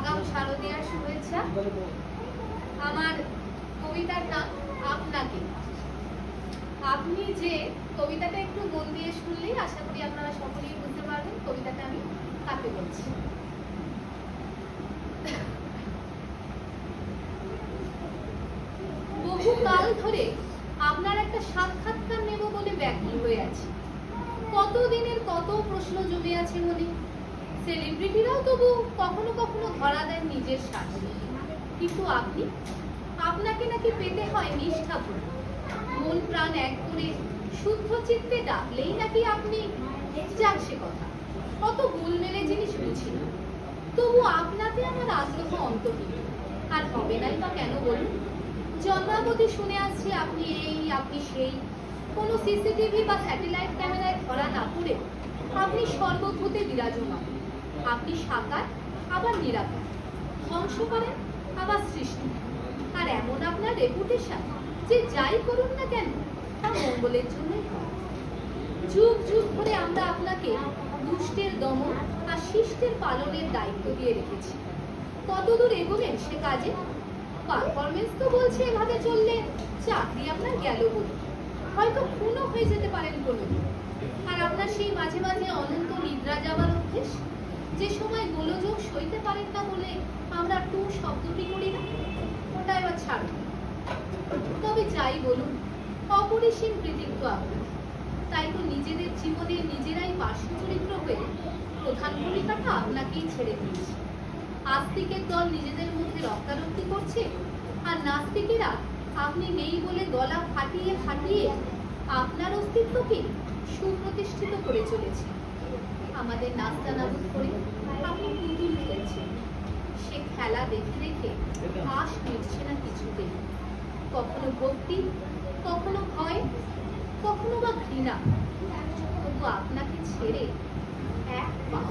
আগাম শারদীয়ার শুভেচ্ছা। আমার কবিতার নাম আপনাকে। আপনি যে কবিতাটা একটু মন দিয়ে শুনলেই আশা করি আপনারা সকলেই বুঝতে পারবেন কবিতাটা আমি কাকে বলছি। বহু কাল ধরে আপনার একটা সাক্ষাৎকার নেব বলে ব্যাকুল হয়ে আছি। কত দিনের কত প্রশ্ন জমে আছে মনে? সেলিব্রিটিরাও তবু কখনো কখনো ধরা দেন নিজের শ্বাস কিন্তু আপনি? আপনাকে নাকি পেতে হয় নিষ্ঠা করে। মন প্রাণ এক করে শুদ্ধ চিত্তে ডাকলেই নাকি আপনি যাক সে কথা। কত গুল মেরে জিনিস বুঝি না। তবু আপনাতে আমার আগ্রহ অন্তহীন। আর হবে নাই বা কেন বলুন? জন্মাবধি শুনে আসছি আপনি এই, আপনি সেই। কোনো সিসিটিভি বা স্যাটেলাইট ক্যামেরায় ধরা না পড়ে আপনি সর্বভূতে বিরাজমান। আপনি সাকার আবার নিরাপদ। ধ্বংস করেন আবার সৃষ্টি। আর এমন আপনার রেপুটেশন যে যাই করুন না কেন, তা মঙ্গলের জন্যই যুগ যুগ ধরে আমরা আপনাকে দুষ্টের দমন আর শিষ্টের পালনের দায়িত্ব দিয়ে রেখেছি। কতদূর এগোলেন সে কাজে? পারফরমেন্স তো বলছে এভাবে চললে চাকরি আপনার গেল বলে। হয়তো খুনও হয়ে যেতে পারেন কোনোদিন। আর আপনার সেই মাঝে মাঝে অনন্ত নিদ্রা যাওয়ার অভ্যেস যে সময় গোলযোগ সইতে পারেন না বলে আমরা টু শব্দটি করি না ওটা এবার ছাড়ুন তবে যাই বলুন, অপরিসীম কৃতিত্ব আপনার। তাই তো নিজেদের জীবনে নিজেরাই পার্শ্ব চরিত্র হয়ে প্রধান ভূমিকাটা আপনাকেই ছেড়ে দিয়েছি। আস্তিকের দল নিজেদের মধ্যে রক্তারক্তি করছে, আর নাস্তিকেরা আপনি নেই বলে গলা ফাটিয়ে ফাটিয়ে আপনার অস্তিত্বকে সুপ্রতিষ্ঠিত করে চলেছে। আমাদের নাস্তা নাবুদ করে আপনি পুতুল খেলছেন সে খেলা দেখে দেখে হাঁস মিটছে না কিছুতে। কখনো ভক্তি, কখনো ভয়, কখনো বা ঘৃণা। তবু আপনাকে ছেড়ে এক পাও